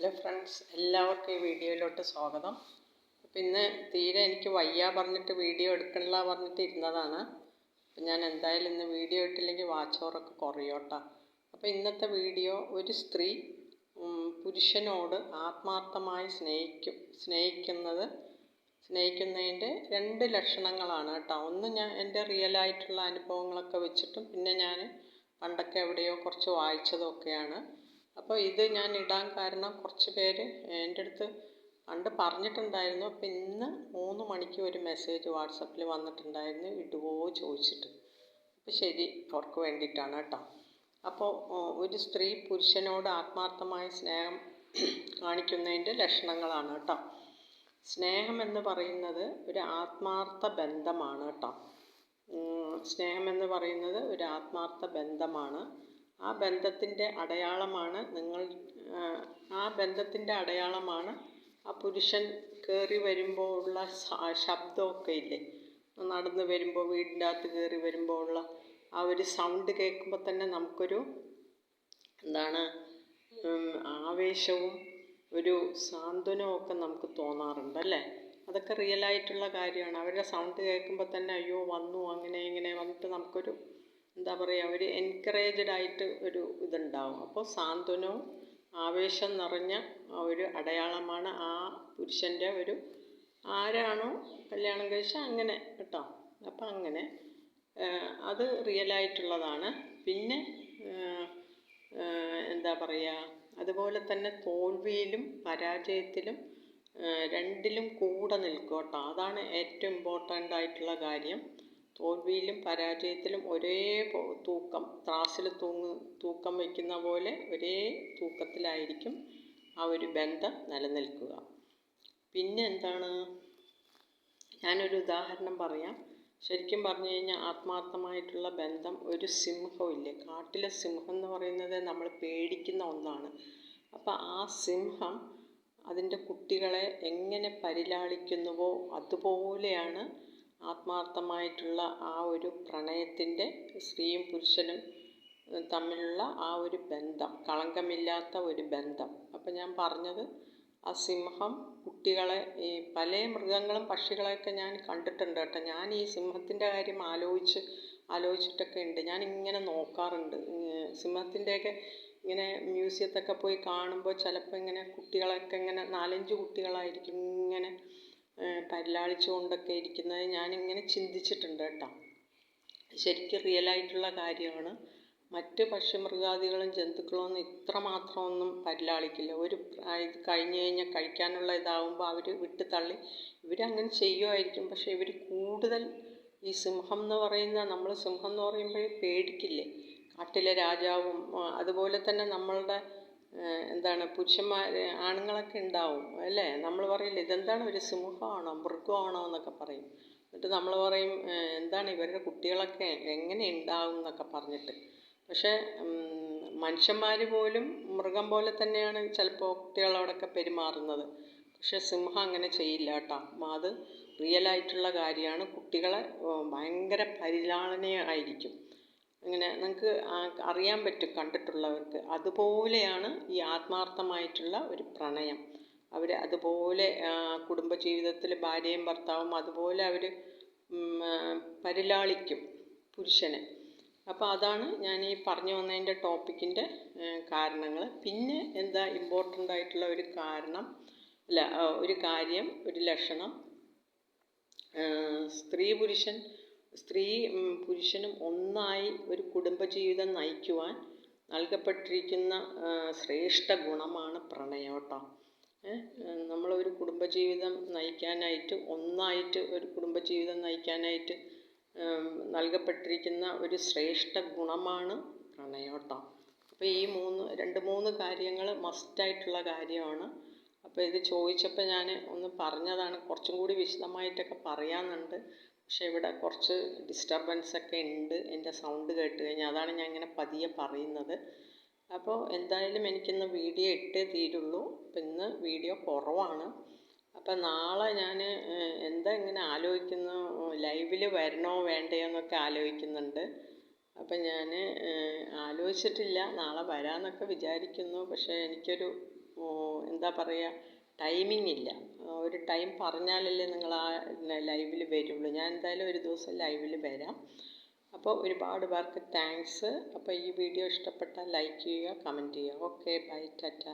Hello friends എല്ലാവർക്കും ഈ വീഡിയോയിലോട്ട് സ്വാഗതം. പിന്നെ തീരെ എനിക്ക് വയ്യ പറഞ്ഞിട്ട് വീഡിയോ എടുക്കണില്ല പറഞ്ഞിട്ട് ഇരുന്നതാണ്. അപ്പം ഞാൻ എന്തായാലും ഇന്ന് വീഡിയോ ഇട്ടില്ലെങ്കിൽ വാച്ചോറൊക്കെ കുറയോട്ടാ. അപ്പോൾ ഇന്നത്തെ വീഡിയോ ഒരു സ്ത്രീ പുരുഷനോട് ആത്മാർത്ഥമായി സ്നേഹിക്കും സ്നേഹിക്കുന്നത് സ്നേഹിക്കുന്നതിന്റെ രണ്ട് ലക്ഷണങ്ങളാണ് കേട്ടോ. ഒന്ന് ഞാൻ എന്റെ റിയൽ ആയിട്ടുള്ള അനുഭവങ്ങളൊക്കെ വെച്ചിട്ടും പിന്നെ ഞാൻ പണ്ടൊക്കെ എവിടെയോ കുറച്ച് വായിച്ചതൊക്കെയാണ്. അപ്പോൾ ഇത് ഞാൻ ഇടാൻ കാരണം കുറച്ച് പേര് എന്റെ അടുത്ത് പണ്ട് പറഞ്ഞിട്ടുണ്ടായിരുന്നു. അപ്പം ഇന്ന് മൂന്ന് മണിക്ക് ഒരു മെസ്സേജ് വാട്സപ്പിൽ വന്നിട്ടുണ്ടായിരുന്നു. ഇടുവോ ചോദിച്ചിട്ട്. അപ്പോൾ ശരി അവർക്ക് വേണ്ടിയിട്ടാണ് കേട്ടോ. അപ്പോൾ ഒരു സ്ത്രീ പുരുഷനോട് ആത്മാർത്ഥമായ സ്നേഹം കാണിക്കുന്നതിന്റെ ലക്ഷണങ്ങളാണ് കേട്ടോ. സ്നേഹം എന്ന് പറയുന്നത് ഒരു ആത്മാർത്ഥ ബന്ധമാണ് കേട്ടോ. സ്നേഹം എന്ന് പറയുന്നത് ഒരു ആത്മാർത്ഥ ബന്ധമാണ്. ആ ബന്ധത്തിന്റെ അടയാളമാണ് നിങ്ങൾ ആ, ബന്ധത്തിന്റെ അടയാളമാണ് ആ പുരുഷൻ കയറി വരുമ്പോൾ ഉള്ള ശബ്ദമൊക്കെ ഇല്ലേ? നടന്ന് വരുമ്പോൾ വീടിന്റെ അകത്ത് കയറി വരുമ്പോൾ ഉള്ള ആ ഒരു സൗണ്ട് കേൾക്കുമ്പോൾ തന്നെ നമുക്കൊരു എന്താണ് ആവേശവും ഒരു സാന്ത്വനവും ഒക്കെ നമുക്ക് തോന്നാറുണ്ട് അല്ലേ? അതൊക്കെ റിയലായിട്ടുള്ള കാര്യമാണ്. അവരുടെ സൗണ്ട് കേൾക്കുമ്പോൾ തന്നെ അയ്യോ വന്നു അങ്ങനെ ഇങ്ങനെ വന്നിട്ട് നമുക്കൊരു എന്താ പറയുക ഒരു എൻകറേജ്ഡ് ആയിട്ട് ഒരു ഇതുണ്ടാവും. അപ്പോൾ സാന്ത്വനവും ആവേശം നിറഞ്ഞ ആ ഒരു അടയാളമാണ് ആ പുരുഷന്റെ ഒരു ആരാണോ കല്യാണം കഴിച്ചാൽ അങ്ങനെ കേട്ടോ. അപ്പം അങ്ങനെ അത് റിയലായിട്ടുള്ളതാണ് പിന്നെ എന്താ പറയുക അതുപോലെ തന്നെ തോൽവിയിലും പരാജയത്തിലും രണ്ടിലും കൂടെ നിൽക്കും കേട്ടോ. അതാണ് ഏറ്റവും ഇമ്പോർട്ടന്റ് ആയിട്ടുള്ള കാര്യം. തോൽവിയിലും പരാജയത്തിലും ഒരേ തൂക്കം ത്രാസിൽ തൂങ്ങ് തൂക്കം വയ്ക്കുന്ന പോലെ ഒരേ തൂക്കത്തിലായിരിക്കും ആ ഒരു ബന്ധം നിലനിൽക്കുക. പിന്നെ എന്താണ്? ഞാനൊരു ഉദാഹരണം പറയാം. ശരിക്കും പറഞ്ഞു കഴിഞ്ഞാൽ ആത്മാർത്ഥമായിട്ടുള്ള ബന്ധം ഒരു സിംഹമില്ലേ കാട്ടിലെ സിംഹം എന്ന് പറയുന്നത് നമ്മൾ പേടിക്കുന്ന ഒന്നാണ്. അപ്പോൾ ആ സിംഹം അതിന്റെ കുട്ടികളെ എങ്ങനെ പരിലാളിക്കുന്നുവോ അതുപോലെയാണ് ആത്മാർത്ഥമായിട്ടുള്ള ആ ഒരു പ്രണയത്തിന്റെ സ്ത്രീയും പുരുഷനും തമ്മിലുള്ള ആ ഒരു ബന്ധം കളങ്കമില്ലാത്ത ഒരു ബന്ധം. അപ്പം ഞാൻ പറഞ്ഞത് ആ സിംഹം കുട്ടികളെ ഈ പല മൃഗങ്ങളും പക്ഷികളെയൊക്കെ ഞാൻ കണ്ടിട്ടുണ്ട് കേട്ടോ. ഞാൻ ഈ സിംഹത്തിന്റെ കാര്യം ആലോചിച്ച് ആലോചിച്ചിട്ടൊക്കെ ഉണ്ട്. ഞാൻ ഇങ്ങനെ നോക്കാറുണ്ട് സിംഹത്തിന്റെയൊക്കെ ഇങ്ങനെ മ്യൂസിയത്തൊക്കെ പോയി കാണുമ്പോൾ ചിലപ്പോൾ ഇങ്ങനെ കുട്ടികളൊക്കെ ഇങ്ങനെ നാലഞ്ച് കുട്ടികളായിരിക്കും ഇങ്ങനെ ഏഹ് പരിലാളിച്ചുകൊണ്ടൊക്കെ ഇരിക്കുന്നത് ഞാനിങ്ങനെ ചിന്തിച്ചിട്ടുണ്ട് കേട്ടോ. ശരിക്കും റിയലായിട്ടുള്ള കാര്യമാണ്. മറ്റ് പക്ഷിമൃഗാദികളും ജന്തുക്കളും ഒന്നും പരിലാളിക്കില്ല. ഒരു ഇത് കഴിഞ്ഞ് കഴിഞ്ഞാൽ കഴിക്കാനുള്ള ഇതാവുമ്പോൾ അവർ വിട്ട് തള്ളി ഇവരങ്ങനെ ചെയ്യുമായിരിക്കും പക്ഷേ ഇവർ കൂടുതൽ ഈ സിംഹം എന്ന് പറയുന്ന നമ്മൾ സിംഹം എന്ന് പറയുമ്പോഴേ പേടിക്കില്ലേ? കാട്ടിലെ രാജാവും അതുപോലെ തന്നെ നമ്മളുടെ എന്താണ് പുരുഷന്മാർ ആണുങ്ങളൊക്കെ ഉണ്ടാവും അല്ലേ? നമ്മൾ പറയില്ലേ ഇതെന്താണ് ഒരു സിംഹമാണോ മൃഗമാണോ എന്നൊക്കെ പറയും. എന്നിട്ട് നമ്മൾ പറയും എന്താണ് ഇവരുടെ കുട്ടികളൊക്കെ എങ്ങനെ ഉണ്ടാവും എന്നൊക്കെ പറഞ്ഞിട്ട്. പക്ഷേ മനുഷ്യന്മാർ പോലും മൃഗം പോലെ തന്നെയാണ് ചിലപ്പോൾ കുട്ടികളോടൊക്കെ പെരുമാറുന്നത്. പക്ഷേ സിംഹം അങ്ങനെ ചെയ്യില്ല കേട്ടോ. അത് റിയലായിട്ടുള്ള കാര്യമാണ്. കുട്ടികളെ ഭയങ്കര പരിലാളനയായിരിക്കും അങ്ങനെ നിങ്ങൾക്ക് അറിയാൻ പറ്റും കണ്ടിട്ടുള്ളവർക്ക്. അതുപോലെയാണ് ഈ ആത്മാർത്ഥമായിട്ടുള്ള ഒരു പ്രണയം. അവർ അതുപോലെ കുടുംബജീവിതത്തിൽ ഭാര്യയും ഭർത്താവും അതുപോലെ അവർ പരിലാളിക്കും പുരുഷനെ. അപ്പോൾ അതാണ് ഞാൻ ഈ പറഞ്ഞു വന്നതിന്റെ ടോപ്പിക്കിന്റെ കാരണങ്ങൾ പിന്നെ എന്താ ഇമ്പോർട്ടന്റ് ആയിട്ടുള്ള ഒരു കാരണം അല്ല ഒരു കാര്യം ഒരു ലക്ഷണം സ്ത്രീ പുരുഷൻ സ്ത്രീ പുരുഷനും ഒന്നായി ഒരു കുടുംബജീവിതം നയിക്കുവാൻ നൽകപ്പെട്ടിരിക്കുന്ന ശ്രേഷ്ഠ ഗുണമാണ് പ്രണയം കേട്ടോ നമ്മളൊരു കുടുംബജീവിതം നയിക്കാനായിട്ട് ഒന്നായിട്ട് ഒരു കുടുംബജീവിതം നയിക്കാനായിട്ട് നൽകപ്പെട്ടിരിക്കുന്ന ഒരു ശ്രേഷ്ഠ ഗുണമാണ് പ്രണയം കേട്ടോ അപ്പോൾ ഈ മൂന്ന് രണ്ട് മൂന്ന് കാര്യങ്ങൾ മസ്റ്റായിട്ടുള്ള കാര്യമാണ്. അപ്പോൾ ഇത് ചോദിച്ചപ്പോൾ ഞാൻ ഒന്ന് പറഞ്ഞതാണ് കുറച്ചും കൂടി വിശദമായിട്ടൊക്കെ പറയാമെന്നുണ്ട് പക്ഷേ ഇവിടെ കുറച്ച് ഡിസ്റ്റർബൻസ് ഒക്കെ ഉണ്ട്. എന്റെ സൗണ്ട് കേട്ട് കഴിഞ്ഞാൽ അതാണ് ഞാൻ ഇങ്ങനെ പതിയെ പറയുന്നത്. അപ്പോൾ എന്തായാലും എനിക്കിന്ന് വീഡിയോ ഇട്ടേ തീരുള്ളൂ. അപ്പം ഇന്ന് വീഡിയോ കുറവാണ്. അപ്പം നാളെ ഞാൻ എന്താ ഇങ്ങനെ ആലോചിക്കുന്നു? ലൈവിൽ വരണോ വേണ്ടയോ എന്നൊക്കെ ആലോചിക്കുന്നുണ്ട്. അപ്പം ഞാൻ ആലോചിച്ചിട്ടില്ല. നാളെ വരാമെന്നൊക്കെ വിചാരിക്കുന്നു. പക്ഷേ എനിക്കൊരു എന്താ പറയുക ടൈമിംഗ് ഇല്ല. ഒരു ടൈം പറഞ്ഞാലല്ലേ നിങ്ങൾ ആ ലൈവിൽ വരുള്ളൂ. ഞാൻ എന്തായാലും ഒരു ദിവസം ലൈവിൽ വരാം. അപ്പോൾ ഒരുപാട് പേർക്ക് താങ്ക്സ് അപ്പോൾ ഈ വീഡിയോ ഇഷ്ടപ്പെട്ടാൽ ലൈക്ക് ചെയ്യുക കമന്റ് ചെയ്യുക. Okay bye Tata